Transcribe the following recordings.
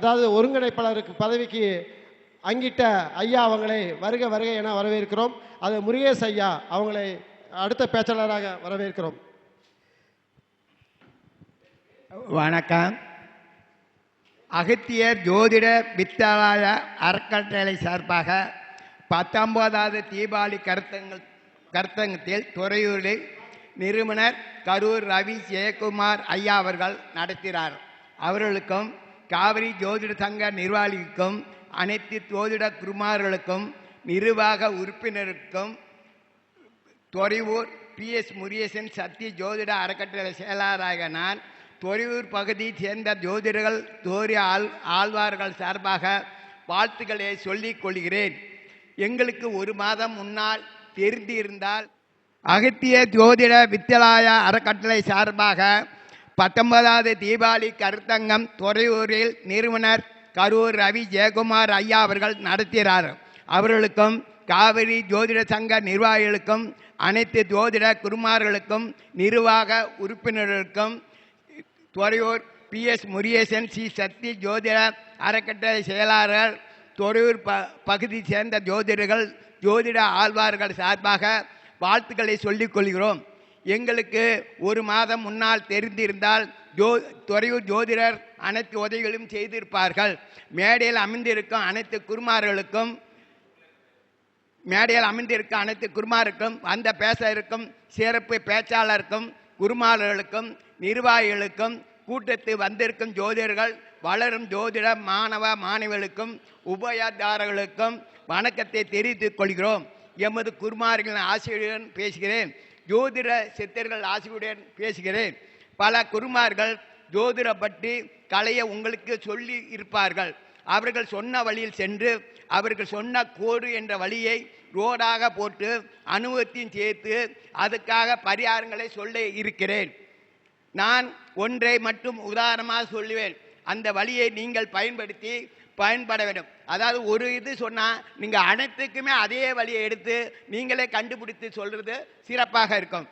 அதாவது ஒருங்கிணைப்பாளருக்கு பதவிக்கு அங்கிட்ட ஐயா அவங்களை வருக வருக என வரவேற்கிறோம். அது முருகேஷ் ஐயா அவங்களை அடுத்த பேச்சாளராக வரவேற்கிறோம். வணக்கம். அகத்தியர் ஜோதிட வித்தாலய அறக்கட்டளை சார்பாக பத்தொன்பதாவது தீபாவளி கருத்தங்கள் கருத்தங்கத்தில் துறையூரில் நிறுவனர் கரூர் ரவி ஜெயக்குமார் ஐயா அவர்கள் நடத்தினார். அவர்களுக்கும் காவிரி ஜோதிட சங்க நிர்வாகிக்கும் அனைத்து ஜோதிட குருமார்களுக்கும் நிர்வாக உறுப்பினருக்கும் தொரிவூர் பிஎஸ் முரியசன் சக்தி ஜோதிட அறக்கட்டளை செயலாளராக நான் தொரிவூர் பகுதியைச் சேர்ந்த ஜோதிடர்கள் தோரி ஆள் ஆழ்வார்கள் சார்பாக வாழ்த்துக்களை சொல்லிக் கொள்கிறேன். எங்களுக்கு ஒரு மாதம் முன்னால் தெரிந்திருந்தால் அகத்திய ஜோதிட வித்யாலய அறக்கட்டளை சார்பாக பத்தொன்பதாவது தீபாவளி கருத்தங்கம் துறையூரில் நிறுவனர் கரூர் ரவி ஜெயக்குமார் ஐயா அவர்கள் நடத்தினார். அவர்களுக்கும் காவிரி ஜோதிட சங்க நிர்வாகிகளுக்கும் அனைத்து ஜோதிட குருமார்களுக்கும் நிர்வாக உறுப்பினர்களுக்கும் Thuraiyur P S Murugesan C Sakthi ஜோதிட அறக்கட்டளை செயலாளர் துறையூர் ப பகுதி சேர்ந்த ஜோதிடர்கள் ஜோதிட ஆழ்வார்கள் சார்பாக வாழ்த்துக்களை சொல்லிக் கொள்கிறோம். எங்களுக்கு ஒரு மாதம் முன்னால் தெரிந்திருந்தால் ஜோ துறையூர் ஜோதிடர் அனைத்து உதவிகளும் செய்திருப்பார்கள். மேடையில் அமைந்திருக்கும் அனைத்து குருமார்களுக்கும் மேடையில் அமைந்திருக்கும் அனைத்து குருமாருக்கும் வந்த பேச இருக்கும் சிறப்பு பேச்சாளருக்கும் குருமார்களுக்கும் நிர்வாகிகளுக்கும் கூட்டத்து வந்திருக்கும் ஜோதிடர்கள் வளரும் ஜோதிட மாணவ மாணவிகளுக்கும் உபயதாரர்களுக்கும் வணக்கத்தை தெரிவித்துக் கொள்கிறோம். எமது குருமார்களின் ஆசிரியருடன் பேசுகிறேன். ஜோதிட சித்தர்கள் ஆசிரியருடன் பேசுகிறேன். பல குருமார்கள் ஜோதிட பற்றி கலையை உங்களுக்கு சொல்லி இருப்பார்கள். அவர்கள் சொன்ன வழியில் சென்று அவர்கள் சொன்ன கோடு என்ற வழியை ரோடாக போட்டு அனுபவத்தையும் சேர்த்து அதுக்காக பரிகாரங்களை சொல்ல இருக்கிறேன். நான் ஒன்றை மட்டும் உதாரணமாக சொல்லுவேன். அந்த வழியை நீங்கள் பயன்படுத்தி பயன்பட வேண்டும். அதாவது ஒரு இது சொன்னால் நீங்கள் அனைத்துக்குமே அதே வழியை எடுத்து நீங்களே கண்டுபிடித்து சொல்கிறது சிறப்பாக இருக்கும்.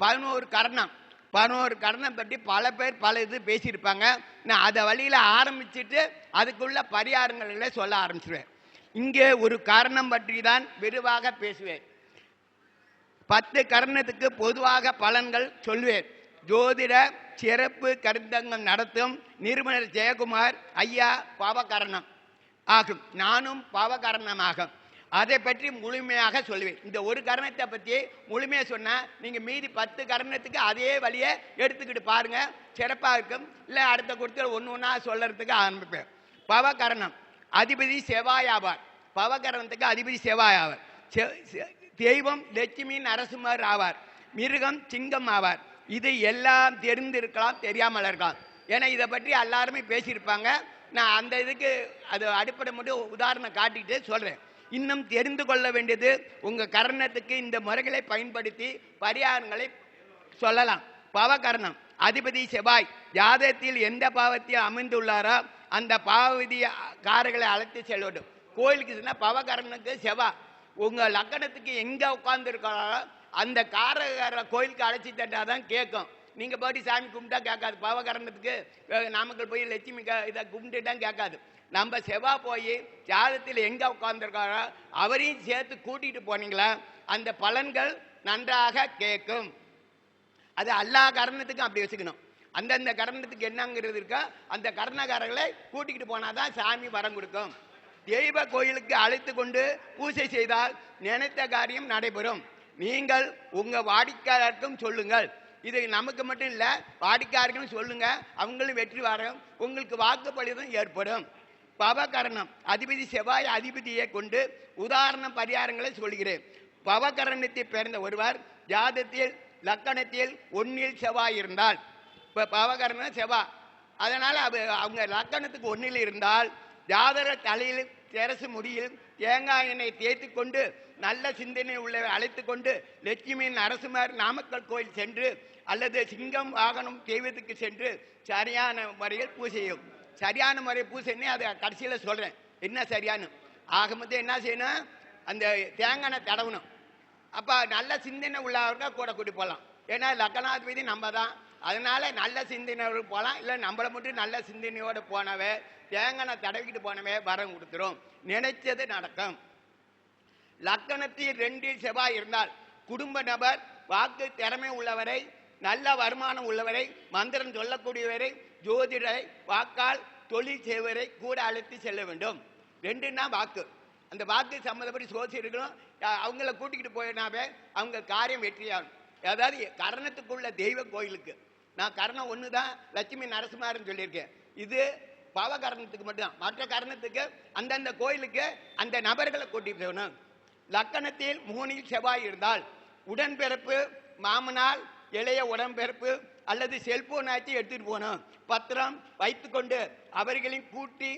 பதினோரு கரணம். பதினோரு கடனை பற்றி பல பேர் பல இது பேசியிருப்பாங்க. நான் அதை வழியில் ஆரம்பிச்சுட்டு அதுக்குள்ள பரிகாரங்களை சொல்ல ஆரம்பிச்சிடுவேன் இங்கே ஒரு காரணம் பற்றி தான் விரிவாக பேசுவேன். பத்து கரணத்துக்கு பொதுவாக பலன்கள் சொல்வேன். ஜோதிட சிறப்பு கருத்தங்கம் நடத்தும் நிறுவனர் ஜெயக்குமார் ஐயா பாவகரணம் ஆகும். நானும் பாவகரணமாகும் அதை பற்றி முழுமையாக சொல்லுவேன். இந்த ஒரு கரணத்தை பற்றி முழுமையாக சொன்னால் நீங்கள் மீதி பத்து கரணத்துக்கு அதே வழியை எடுத்துக்கிட்டு பாருங்கள் சிறப்பாக இருக்கும். இல்லை அடுத்த கொடுத்து ஒன்று ஒன்றா சொல்கிறதுக்கு ஆரம்பிப்பேன். பவகரணம் அதிபதி செவ்வாய் ஆவார். பவகரணத்துக்கு அதிபதி செவ்வாய் ஆவார். செ- தெய்வம் லட்சுமி நரசிம்மர் ஆவார். மிருகம் சிங்கம் ஆவார். இது எல்லாம் தெரிந்திருக்கலாம் தெரியாமல் இருக்கலாம். ஏன்னா இதை பற்றி எல்லாருமே பேசியிருப்பாங்க. நான் அந்த இதுக்கு அது அடிப்படை மட்டும் உதாரணம் காட்டிட்டு சொல்கிறேன் இன்னும் தெரிந்து கொள்ள வேண்டியது உங்கள் கரணத்துக்கு இந்த முறைகளை பயன்படுத்தி பரிகாரங்களை சொல்லலாம். பவகரணம். அதிபதி செவ்வாய் ஜாதகத்தில் எந்த பாவத்தில் அமைந்துள்ளாரோ அந்த பாவதி காரர்களை அழைத்து செல்லட்டும் கோயிலுக்கு சொன்னால் பவகரணத்துக்கு செவ்வாய். உங்கள் லக்கணத்துக்கு எங்கே உட்கார்ந்துருக்காரோ அந்த காரகார கோயிலுக்கு அழைச்சி தட்டாதான் கேட்கும் நீங்கள் போட்டி சாமி கும்பிட்டா கேட்காது. பவகரணத்துக்கு நாமக்கல் போய் லட்சுமி இதை கும்பிட்டுட்டா கேட்காது. நம்ம செவ்வா போய் ஜாதத்தில் எங்கே உட்காந்துருக்காரோ அவரையும் சேர்த்து கூட்டிகிட்டு போனீங்களா அந்த பலன்கள் நன்றாக கேட்கும். அது எல்லா கரணத்துக்கும் அப்படி வச்சுக்கணும். அந்தந்த கரணத்துக்கு என்னங்கிறது இருக்கோ அந்த கரணகாரர்களை கூட்டிக்கிட்டு போனாதான் சாமி வரம் கொடுக்கும். தெய்வ கோயிலுக்கு அழைத்து கொண்டு பூஜை செய்தால் நினைத்த காரியம் நடைபெறும். நீங்கள் உங்கள் வாடிக்கையாளருக்கும் சொல்லுங்கள். இது நமக்கு மட்டும் இல்லை வாடிக்கையாளர்களும் சொல்லுங்கள் அவங்களும் வெற்றி வரும் உங்களுக்கு வாக்குப்பளிதம் ஏற்படும். பவகரணம் அதிபதி செவ்வாய் அதிபதியை கொண்டு உதாரண பரிகாரங்களை சொல்கிறேன். பவகரணத்தை பிறந்த ஒருவர் ஜாதத்தில் லக்கணத்தில் ஒன்னில் செவ்வாய் இருந்தால் இப்போ பவகரணம் செவ்வாய். அதனால் அவ அவங்க லக்கணத்துக்கு ஒன்றில் இருந்தால் ஜாதக தலையில் தெரசு முடியில் தேங்காய் எண்ணெய் தேய்த்து கொண்டு நல்ல சிந்தனை உள்ளவை அழைத்து கொண்டு லட்சுமியின் அரசுமார் நாமக்கல் கோயில் சென்று அல்லது சிங்கம் வாகனம் தெய்வத்துக்கு சென்று சரியான முறையில் பூஜையும் சரியான முறை பூசைன்னு அதை கடைசியில் சொல்கிறேன் என்ன சரியான ஆக மொத்தம் என்ன செய்யணும்? அந்த தேங்காய் தடவணும். அப்போ நல்ல சிந்தனை உள்ளவர்கள் கூட கூட்டி போகலாம் ஏன்னா லக்னாதிபதி நம்ம தான். அதனால் நல்ல சிந்தனையோடு போகலாம் இல்லை நம்மளை மட்டும் நல்ல சிந்தனையோடு போனவே தேங்காய் தடவிக்கிட்டு போனவே வரம் கொடுத்துரும். நினைச்சது நடக்கும். லக்கணத்தில் ரெண்டு செவ்வாய் இருந்தால் குடும்ப நபர் வாக்கு திறமை உள்ளவரை நல்ல வருமானம் உள்ளவரை மந்திரம் சொல்லக்கூடியவரை ஜோதிடரை வாக்கால் தொழில் செய்வரை கூட அழைத்து செல்ல வேண்டும். ரெண்டுன்னா வாக்கு. அந்த வாக்கு சம்மந்தப்படி சோசியர்களும் அவங்கள கூட்டிக்கிட்டு போயினாவே அவங்க காரியம் வெற்றியாகும். அதாவது கரணத்துக்குள்ள தெய்வ கோயிலுக்கு. நான் கரணம் ஒன்று தான் லட்சுமி நரசிம்மாருன்னு சொல்லியிருக்கேன். இது பவகரணத்துக்கு மட்டும் மற்ற கரணத்துக்கு அந்தந்த கோயிலுக்கு அந்த நபர்களை கூட்டிட்டு போகணும். லக்கணத்தில் மூனில் செவ்வாய் இருந்தால் உடன்பிறப்பு மாமனால் இளைய உடன்பிறப்பு அல்லது செல்போன் ஆச்சு எடுத்துட்டு போகணும். பத்திரம் வைத்துக்கொண்டு அவர்களையும் கூட்டி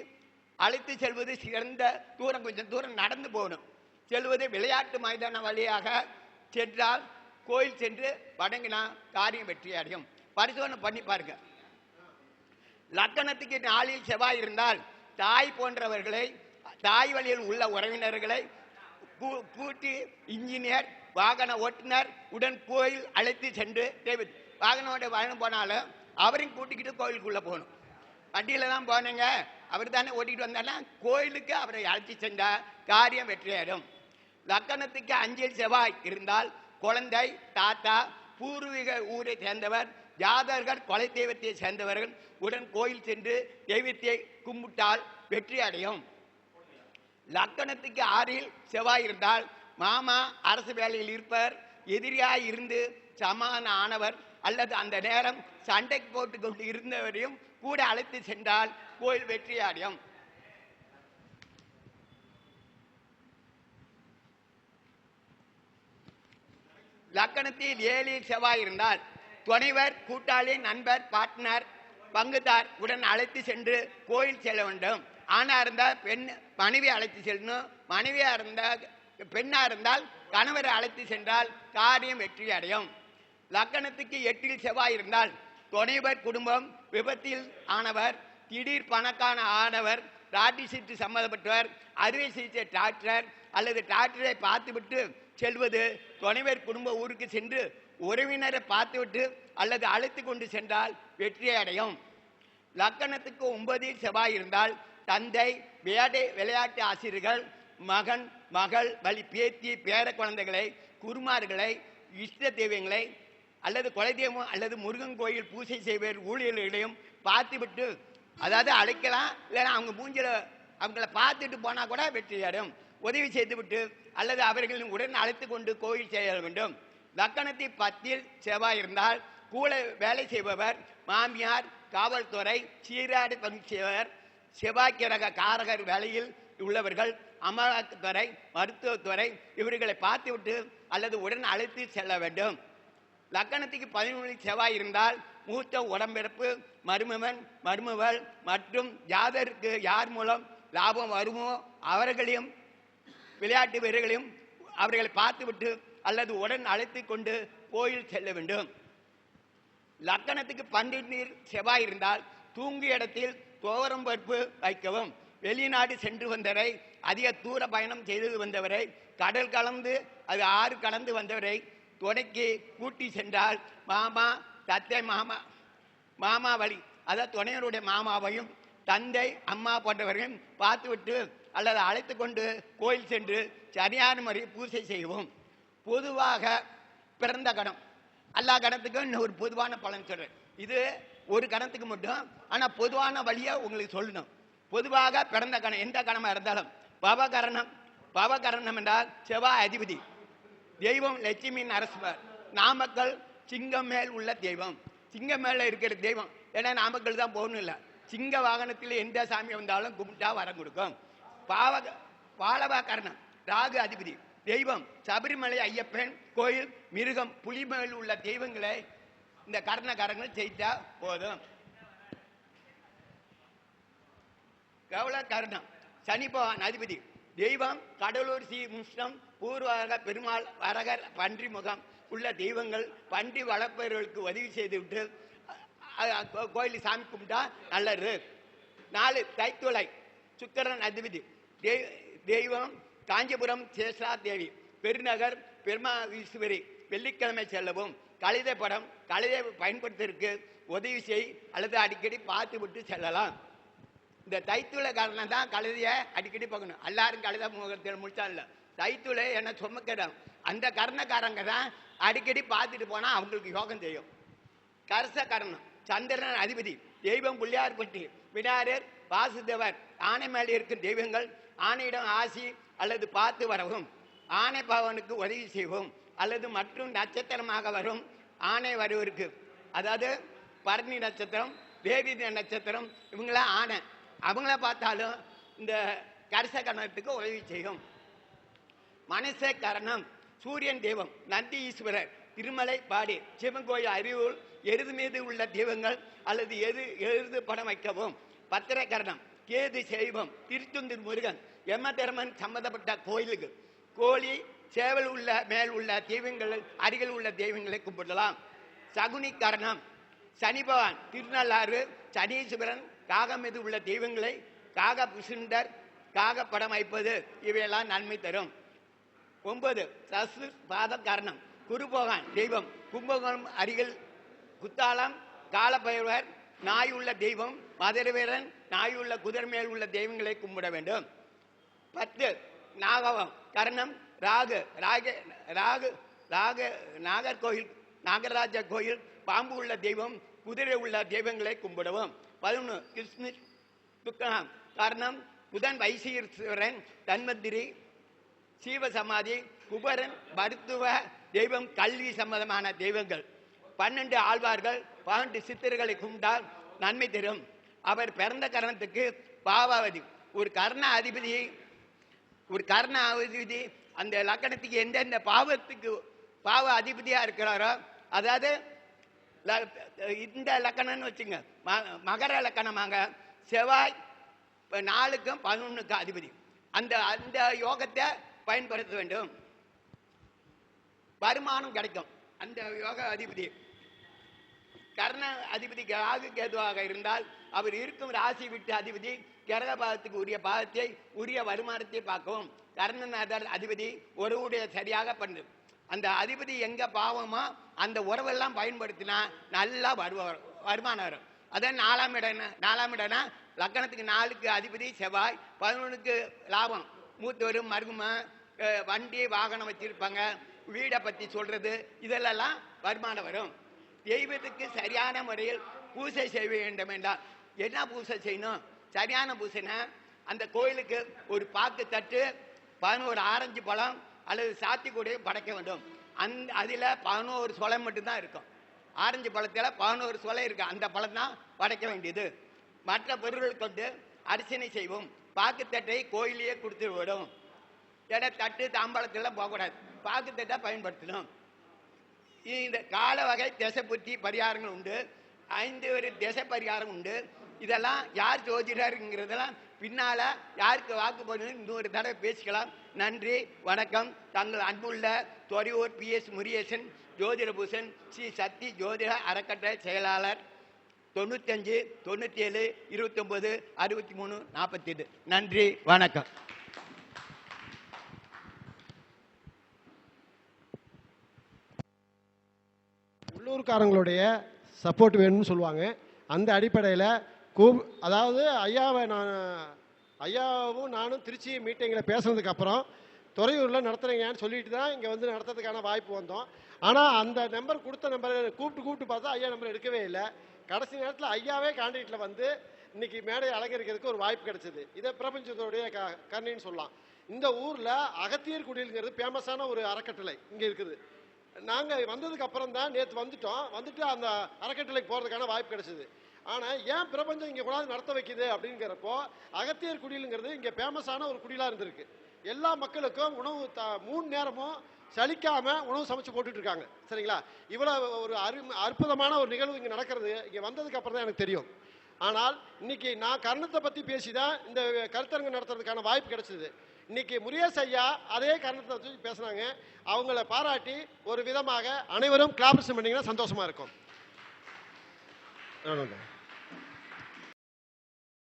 அழைத்து செல்வது சிறந்த தூரம் கொஞ்சம் தூரம் நடந்து போகணும். செல்வது விளையாட்டு மைதான வழியாக சென்றால் கோயில் சென்று வணங்கினா காரியம் வெற்றி அடையும் பரிசோதனை பண்ணி பாருங்கள் லக்கணத்துக்கு நாளில் செவ்வாய் இருந்தால் தாய் போன்றவர்களை தாய் வழியில் உள்ள உறவினர்களை கூ- கூட்டி இன்ஜினியர் வாகன ஓட்டுநர் உடன் கோயில் அழைத்து சென்று தேவை வாகன ஓட்ட போனாலும் அவரையும் கூட்டிக்கிட்டு கோயிலுக்குள்ளே போகணும். வண்டியில தான் போனேங்க. அவர் தானே ஓட்டிகிட்டு வந்தாருன்னா கோயிலுக்கு அவரை அழைச்சி சென்றால் காரியம் வெற்றியாயிடும் லக்கணத்துக்கு அஞ்சில் செவ்வாய் இருந்தால் குழந்தை தாத்தா பூர்வீக ஊரை சேர்ந்தவர் ஜாதகர்கள் கொலை தெய்வத்தை சேர்ந்தவர்கள் உடன் கோயில் சென்று தெய்வத்தை கும்பிட்டால் வெற்றி அடையும். லக்கணத்துக்கு ஆறில் செவ்வாய் இருந்தால் மாமா அரசு வேலையில் இருப்பவர் எதிரியாய் இருந்து சமான ஆனவர் அல்லது அந்த நேரம் சண்டை போட்டு கொண்டு இருந்தவரையும் கூட அழைத்து சென்றால் கோயில் வெற்றி அடையும். லக்கணத்தில் ஏழில் செவ்வாய் இருந்தால் துணைவர் கூட்டாளி நண்பர் பார்ட்னர் பங்குதார் உடன் அழைத்து சென்று கோயில் செல்ல வேண்டும். ஆணாக இருந்தால் பெண் மனைவி அழைத்து செல்லணும். மனைவியாக இருந்தால் பெண்ணாக இருந்தால் கணவரை அழைத்து சென்றால் காரியம் வெற்றி அடையும். லக்கணத்துக்கு எட்டில் செவ்வாய் இருந்தால் துணைவர் குடும்பம் விபத்தில் ஆனவர் திடீர் பணக்கான ஆனவர் ராட்டி சீட்டு சம்மந்தப்பட்டவர் அறுவை சிகிச்சை டாக்டர் அல்லது டாக்டரை பார்த்துவிட்டு செல்வது துணைவர் குடும்ப ஊருக்கு சென்று உறவினரை பார்த்துவிட்டு அல்லது அழைத்து கொண்டு சென்றால் வெற்றி அடையும். லக்கணத்துக்கு ஒன்பதில் செவ்வாய் இருந்தால் தந்தை வேடை விளையாட்டு ஆசிரியர்கள் மகன் மகள் வழி பேத்தி பேர குழந்தைகளை குருமார்களை இஷ்ட தெய்வங்களை அல்லது குலதெய்வம் அல்லது முருகன் கோயில் பூஜை செய்வர் ஊழியர்களையும் பார்த்துவிட்டு அதாவது அழைக்கலாம் இல்லைன்னா அவங்க மூஞ்சில் அவங்கள பார்த்துட்டு போனால் கூட வெற்றி அடையும். உதவி செய்துவிட்டு அல்லது அவர்களின் உடன் அழைத்து கொண்டு கோயில் செய்ய வேண்டும். லக்கணத்தில் பத்தில் செவ்வாய் இருந்தால் கூட வேலை செய்பவர் மாமியார் காவல்துறை சீராடு பணி செய்வர் செவ்வாய்க்கிரக காரகர் வேலையில் உள்ளவர்கள் அமலாக்கத்துறை மருத்துவத்துறை இவர்களை பார்த்துவிட்டு அல்லது உடன் அழைத்து செல்ல வேண்டும். லக்கணத்துக்கு பதினொன்று செவ்வாய் இருந்தால் மூத்த உடம்பிறப்பு மருமவன் மருமவள் மற்றும் ஜாதருக்கு யார் மூலம் லாபம் வருமோ அவர்களையும் விளையாட்டு வீரர்களையும் அவர்களை பார்த்துவிட்டு அல்லது உடன் அழைத்து கொண்டு கோயில் செல்ல வேண்டும். லக்கணத்துக்கு நீர் செவ்வாய் இருந்தால் தூங்கு இடத்தில் துவரம் பருப்பு வைக்கவும். வெளிநாடு சென்று வந்தவரை அதிக தூர பயணம் செய்து வந்தவரை கடல் கலந்து அது ஆறு கலந்து வந்தவரை துணைக்கு கூட்டி சென்றால் மாமா தத்தை மாமா மாமா வழி அதாவது துணையருடைய மாமாவையும் தந்தை அம்மா போன்றவரையும் பார்த்துவிட்டு அல்லது அழைத்து கொண்டு கோயில் சென்று சரியான முறை பூஜை செய்வோம் பொதுவாக பிறந்த கணம் எல்லா கணத்துக்கும் இன்னும் ஒரு பொதுவான பலன் சொல்றேன். இது ஒரு கணத்துக்கு மட்டும் ஆனால் பொதுவான வழியை உங்களுக்கு சொல்லணும். பொதுவாக பிறந்த கணம் எந்த கணமாக இருந்தாலும் பவகரணம் பவகரணம் என்றால் செவ்வாய் அதிபதி தெய்வம் லட்சுமி நரசிம்மர் நாமக்கல் சிங்கம் மேல் உள்ள தெய்வம். சிங்கம் மேல இருக்கிற தெய்வம். ஏன்னா நாமக்கல் தான் போகணும் இல்லை. சிங்க வாகனத்தில் எந்த சாமி வந்தாலும் கும்பிட்டா வரம் கொடுக்கும். பாவக பாலவா கரணம் ராகு அதிபதி. தெய்வம் சபரிமலை ஐயப்பன் கோயில் மிருகம் புலிமையில் உள்ள தெய்வங்களை இந்த கர்ணகாரங்கள் செய்தா போதும். கவல கர்ணம் சனி பகவான் அதிபதி. தெய்வம் கடலூர் சி முஷ்ணம் பூர்வக பெருமாள் வரகர் பன்றி முகம் உள்ள தெய்வங்கள் பன்றி வளர்ப்பவர்களுக்கு உதவி செய்துவிட்டு அ- கோ- சாமி கும்பிட்டா நல்லது. நாலு தைத்துளை சுக்கரன் அதிபதி. தெய்வம் காஞ்சிபுரம் சேஷா தேவி பெருநகர் பெருமாதீஸ்வரி வெள்ளிக்கிழமை செல்லவும். கழுதை படம் கழுதை பயன்படுத்துவதற்கு உதவி செய் அல்லது அடிக்கடி பார்த்து விட்டு செல்லலாம். இந்த தைத்துளை காரணம் தான் கழுதையை அடிக்கடி பார்க்கணும். எல்லாரும் கழுதை முகத்தில் முடிச்சா இல்லை. தைத்துளை என்ன சுமக்கிறோம் அந்த கர்ணக்காரங்க தான் அடிக்கடி பார்த்துட்டு போனால் அவங்களுக்கு யோகம் செய்யும். கரச கரணம் சந்திரன் அதிபதி தெய்வம் புள்ளியார்பட்டி விநாயகர் வாசுதேவர் ஆனை மேலே இருக்கும் தெய்வங்கள் ஆணையிடம் ஆசி அல்லது பார்த்து வரவும். ஆனை பவனுக்கு உதவி செய்வோம். அல்லது மற்றும் நட்சத்திரமாக வரும். ஆணை வருவருக்கு அதாவது பரணி நட்சத்திரம் தேவி நட்சத்திரம் இவங்களாம் ஆணை அவங்கள பார்த்தாலும் இந்த கரிச கரணத்துக்கு உதவி செய்யும். மனச கரணம் சூரியன் தெய்வம் நந்தி ஈஸ்வரர் திருமலை பாடி சிவன் கோயில் அறிவூர் எருது மீது உள்ள தெய்வங்கள் அல்லது எது எழுது படம் வைக்கவும். பத்திர கரணம் கேது செய்வம் திருத்துந்தூர் முருகன் யம தர்மன் சம்பந்தப்பட்ட கோயிலுக்கு கோழி சேவல் உள்ள மேல் உள்ள தெய்வங்கள் அருகில் உள்ள தெய்வங்களை கும்பிடலாம். சகுனி கரணம் சனி பகவான் திருநள்ளாறு சனீஸ்வரன் காகம் மீது உள்ள தெய்வங்களை காக புசுண்டர் காக படம் வைப்பது இவையெல்லாம் நன்மை தரும். ஒன்பது சசு பாத கரணம் குருபோகான் தெய்வம் கும்பகோணம் அருகில் குத்தாலம் காலபைரவர் நாய் உள்ள தெய்வம் மதுரவீரன் நாய் உள்ள குதிரை மேல் உள்ள தெய்வங்களை கும்பிட வேண்டும். பத்து நாகவம் கர்ணம் ராகு ராக ராகு ராக நாகர்கோயில் நாகராஜ கோயில் பாம்பு உள்ள தெய்வம் குதிரை உள்ள தெய்வங்களை கும்பிடுவோம். பதினொன்று கிருஷ்ண துக்கணம் கர்ணம் புதன் வைசீஸ்வரன் தன்வந்திரி சீவசமாதி குபரன் மருத்துவ தெய்வம் கல்வி சம்பந்தமான தெய்வங்கள். பன்னெண்டு ஆழ்வார்கள் பன்னெண்டு சித்தர்களை கும்பிட்டால் நன்மை தரும். அவர் பிறந்த கரணத்துக்கு பாவாவதி. ஒரு கர்ண அதிபதியை ஒரு கர்ண அதிபதி அந்த லக்கணத்துக்கு எந்தெந்த பாவத்துக்கு பாவ அதிபதியாக இருக்கிறாரோ அதாவது இந்த லக்கணம்னு வச்சுங்க ம- மகர லக்கணமாக செவ்வாய் இப்போ நாலுக்கும் பதினொன்றுக்கும் அதிபதி. அந்த அந்த யோகத்தை பயன்படுத்த வேண்டும். வருமானம் கிடைக்கும். அந்த யோக அதிபதி. கர்ண அதிபதி ராகு கேதுவாக இருந்தால் அவர் இருக்கும் ராசி விட்டு அதிபதி கிரக பாகத்துக்கு உரிய பாகத்தை உரிய வருமானத்தை பார்க்கவும். கர்ணநாதர் அதிபதி உறவுடைய சரியாக பண்ணு. அந்த அதிபதி எங்க பாவமோ அந்த உறவெல்லாம் பயன்படுத்தினா நல்லா வருவ வருமானம் வரும். அதான் நாலாம் இடம் நாலாம் இடம்னா லக்கணத்துக்கு நாலுக்கு அதிபதி செவ்வாய் பதினொன்றுக்கு லாபம். மூத்தவரும் மரும வண்டி வாகனம் வச்சிருப்பாங்க. வீடை பற்றி சொல்றது இதெல்லாம் வருமானம் வரும். தெய்வத்துக்கு சரியான முறையில் பூஜை செய்ய வேண்டும் என்றால் என்ன பூஜை செய்யணும்? சரியான பூசனை அந்த கோயிலுக்கு ஒரு பாக்கு தட்டு பதினோரு ஆரஞ்சு பழம் அல்லது சாத்திக்கூடியும் படைக்க வேண்டும். அந் அதில் பதினோரு சொலை மட்டும்தான் இருக்கும். ஆரஞ்சு பழத்தில் பதினோரு சொலை இருக்குது அந்த பழம் தான் படைக்க வேண்டியது. மற்ற பொருள்கள் கொண்டு அர்ச்சனை செய்வோம். பாக்குத்தட்டை கோயிலையே கொடுத்து விடும். ஏன்னா தட்டு தாம்பாளத்தெல்லாம் போகக்கூடாது. பாக்குத்தட்டை பயன்படுத்தணும். இந்த கால வகை திசை புத்தி பரிகாரங்கள் உண்டு. ஐந்து ஒரு திசை பரிகாரம் உண்டு. இதெல்லாம் யார் ஜோதிடருங்கிறதெல்லாம் பின்னால் யாருக்கு வாக்கு போடணும் இன்னொரு தடவை பேசிக்கலாம். நன்றி வணக்கம். தங்கள் அன்புள்ள தொரியூர் பி எஸ் முருகேசன் ஜோதிடபூஷன் ஸ்ரீ சக்தி ஜோதிட அறக்கட்டளை செயலாளர். தொண்ணூத்தஞ்சு தொண்ணூற்றி ஏழு இருபத்தொம்போது அறுபத்தி மூணு நாற்பத்தி எட்டு நன்றி வணக்கம். உள்ளூர்காரங்களுடைய சப்போர்ட் வேணும்னு சொல்லுவாங்க. அந்த அடிப்படையில் கூப் அதாவது ஐயாவை நான் ஐயாவும் நானும் திருச்சி மீட்டிங்கில் பேசுனதுக்கு அப்புறம் துறையூரில் நடத்துறீங்கன்னு சொல்லிட்டு தான் இங்கே வந்து நடத்துறதுக்கான வாய்ப்பு வந்தோம். ஆனால் அந்த நம்பர் கொடுத்த நம்பர் கூப்பிட்டு கூப்பிட்டு பார்த்தா ஐயா நம்பர் எடுக்கவே இல்லை. கடைசி நேரத்தில் ஐயாவே காண்டிடேட்டில் வந்து இன்னைக்கு மேடை அலங்கரிக்கிறதுக்கு ஒரு வாய்ப்பு கிடைச்சது. இதை பிரபஞ்சத்தோடைய க கருணைன்னு சொல்லலாம். இந்த ஊரில் அகத்தியர் குடிலுங்கிறது ஃபேமஸான ஒரு அறக்கட்டளை இங்கே இருக்குது. நாங்கள் வந்ததுக்கு அப்புறம் தான் நேற்று வந்துட்டோம். வந்துட்டு அந்த அறக்கட்டளைக்கு போகிறதுக்கான வாய்ப்பு கிடைச்சிது. ஆனால் ஏன் பிரபஞ்சம் இங்கே கூடாது நடத்த வைக்குது அப்படிங்கிறப்போ அகத்தியர் குடிலுங்கிறது இங்கே ஃபேமஸான ஒரு குடிலாக இருந்திருக்கு. எல்லா மக்களுக்கும் உணவு த மூணு நேரமும் சலிக்காமல் உணவு சமைச்சு போட்டுட்டு இருக்காங்க சரிங்களா? இவ்வளோ ஒரு அரு அற்புதமான ஒரு நிகழ்வு இங்கே நடக்கிறது. இங்கே வந்ததுக்கு அப்புறம் தான் எனக்கு தெரியும். ஆனால் இன்னைக்கு நான் கர்ணத்தை பற்றி பேசி தான் இந்த கருத்தரங்கு நடத்துறதுக்கான வாய்ப்பு கிடைச்சது இன்னைக்கு முருகேஷ் ஐயா அதே கர்ணத்தை வச்சு பேசுனாங்க அவங்கள பாராட்டி ஒரு விதமாக அனைவரும் கிளாப்ரேஷன் பண்ணீங்கன்னா சந்தோஷமா இருக்கும் ஆமாங்க.